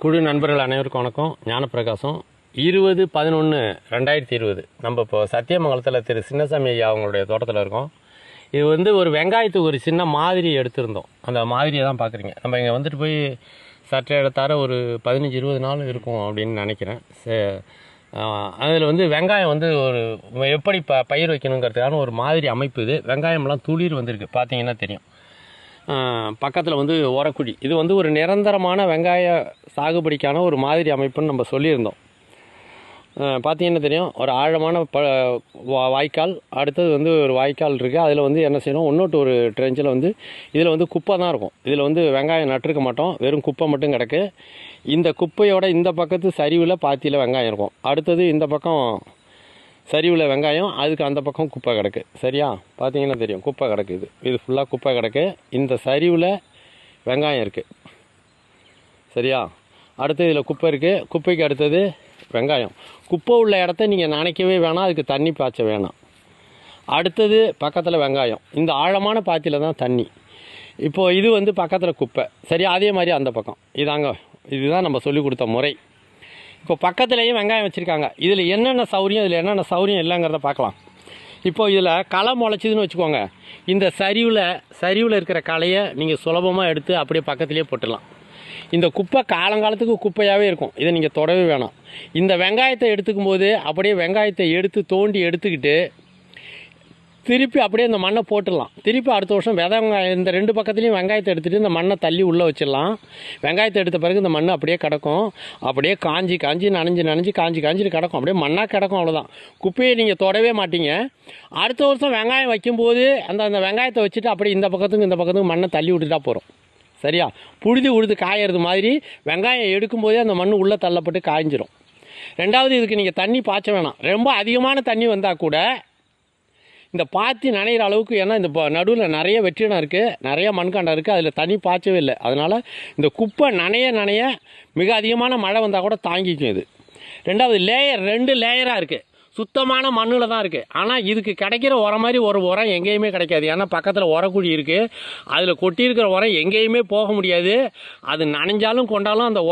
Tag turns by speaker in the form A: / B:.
A: குழு நண்பர்கள் அனைவருக்கும் வணக்கம். ஞானப்பிரகாசம். இருபது பதினொன்று ரெண்டாயிரத்தி இருபது. நம்ம இப்போ சத்தியமங்கலத்தில் திரு சின்னசாமி ஐயா அவங்களுடைய தோட்டத்தில் இருக்கோம். இது வந்து ஒரு வெங்காயத்துக்கு ஒரு சின்ன மாதிரி எடுத்திருந்தோம். அந்த மாதிரியை தான் பார்க்குறீங்க. நம்ம இங்கே வந்துட்டு போய் சற்றே எடுத்தார ஒரு பதினஞ்சு இருபது நாள் இருக்கும் அப்படின்னு நினைக்கிறேன். அதில் வந்து வெங்காயம் வந்து ஒரு எப்படி ப பயிர் வைக்கணுங்கிறதுக்கான ஒரு மாதிரி அமைப்பு இது. வெங்காயம்லாம் துளிர் வந்திருக்கு. பார்த்தீங்கன்னா தெரியும். பக்கத்தில் வந்து உரக்குழி இது வந்து ஒரு நிரந்தரமான வெங்காய சாகுபடிக்கான ஒரு மாதிரி அமைப்புன்னு நம்ம சொல்லியிருந்தோம். பார்த்தீங்கன்னா தெரியும்? ஒரு ஆழமான ப வா- வாய்க்கால் அடுத்தது வந்து ஒரு வாய்க்கால் இருக்குது அதில் வந்து என்ன செய்யணும்? இன்னொட்டு ஒரு ட்ரெஞ்சில் வந்து இதில் வந்து குப்பை தான் இருக்கும். இதில் வந்து வெங்காயம் நட்டிருக்க மாட்டோம். வெறும் குப்பை மட்டும் கிடக்கு. இந்த குப்பையோட இந்த பக்கத்து சரிவில் பாத்தியில் வெங்காயம் இருக்கும். அடுத்தது இந்த பக்கம் சரிவில் வெங்காயம் அதுக்கு அந்த பக்கம் குப்பை கிடக்கு. சரியா? பார்த்தீங்கன்னா தெரியும்? குப்பை கிடக்கு இது. இது ஃபுல்லாக குப்பை கிடக்கு. இந்த சரிவில் வெங்காயம் இருக்குது சரியா? அடுத்து இதில் குப்பை இருக்குது குப்பைக்கு அடுத்தது வெங்காயம். குப்பை உள்ள இடத்த நீங்கள் நனைக்கவே வேணாம். அதுக்கு தண்ணி பாய்ச்ச வேணாம். அடுத்தது பக்கத்தில் வெங்காயம். இந்த ஆழமான பாத்தியில் தான் தண்ணி. இப்போது இது வந்து பக்கத்தில் குப்பை. சரி அதே மாதிரி அந்த பக்கம். இதாங்க இதுதான் நம்ம சொல்லிக் கொடுத்த முறை. இப்போ பக்கத்துலேயும் வெங்காயம் வச்சுருக்காங்க. இதில் என்னென்ன சௌரியம் இதில் என்னென்ன சௌரியம் இல்லைங்கிறத பார்க்கலாம். இப்போது இதில் களை முளைச்சிதுன்னு வச்சுக்கோங்க. இந்த சரிவில் சரிவில் இருக்கிற களையை நீங்கள் சுலபமாக எடுத்து அப்படியே பக்கத்துலேயே போட்டுடலாம். இந்த குப்பை காலங்காலத்துக்கு குப்பையாகவே இருக்கும். இதை நீங்கள் தொடவே வேணாம். இந்த வெங்காயத்தை எடுத்துக்கும் போது அப்படியே வெங்காயத்தை எடுத்து தோண்டி எடுத்துக்கிட்டு திருப்பி அப்படியே இந்த மண்ணை போட்டுடலாம். திருப்பி அடுத்த வருஷம் விதை வெங்காயம் இந்த ரெண்டு பக்கத்துலேயும் வெங்காயத்தை எடுத்துகிட்டு இந்த மண்ணை தள்ளி உள்ளே வச்சிடலாம். வெங்காயத்தை எடுத்த பிறகு இந்த மண் அப்படியே கிடக்கும். அப்படியே காஞ்சி காஞ்சி நனைஞ்சு நனைஞ்சு காஞ்சி காஞ்சிட்டு கிடக்கும். அப்படியே மண்ணாக கிடக்கும் அவ்வளோதான் குப்பையை நீங்கள் தொடவே மாட்டீங்க. அடுத்த வருஷம் வெங்காயம் வைக்கும்போது அந்த அந்த வெங்காயத்தை வச்சுட்டு அப்படியே இந்த பக்கத்துக்கு இந்த பக்கத்துக்கு மண்ணை தள்ளி விட்டுட்டா போகிறோம் சரியா? புழுதி உழுது காயறது மாதிரி வெங்காயம் எடுக்கும்போதே அந்த மண் உள்ளே தள்ளப்பட்டு காய்ஞ்சிரும். ரெண்டாவது இதுக்கு நீங்கள் தண்ணி பாய்ச்ச வேணாம். ரொம்ப அதிகமான தண்ணி வந்தால் கூட இந்த பாத்தி நனைகிற அளவுக்கு ஏன்னா இந்த நடுவில் நிறைய வெற்றிடம் இருக்குது நிறைய மண்கண்டம் இருக்குது அதில் தண்ணி பாய்ச்சவே இல்லை. அதனால் இந்த குப்பை நனைய நனைய மிக அதிகமான மழை வந்தால் கூட தாங்கிக்கும் இது. ரெண்டாவது லேயர் ரெண்டு லேயராக இருக்குது சுத்தமான மண்ணில் தான் இருக்குது ஆனால் இதுக்கு கிடைக்கிற உரம் மாதிரி ஒரு உரம் எங்கேயுமே கிடைக்காது. ஏன்னா பக்கத்தில் உரக்குழி இருக்குது அதில் கொட்டியிருக்கிற உரம் எங்கேயுமே போக முடியாது. அது நனைஞ்சாலும் கொண்டாலும் அந்த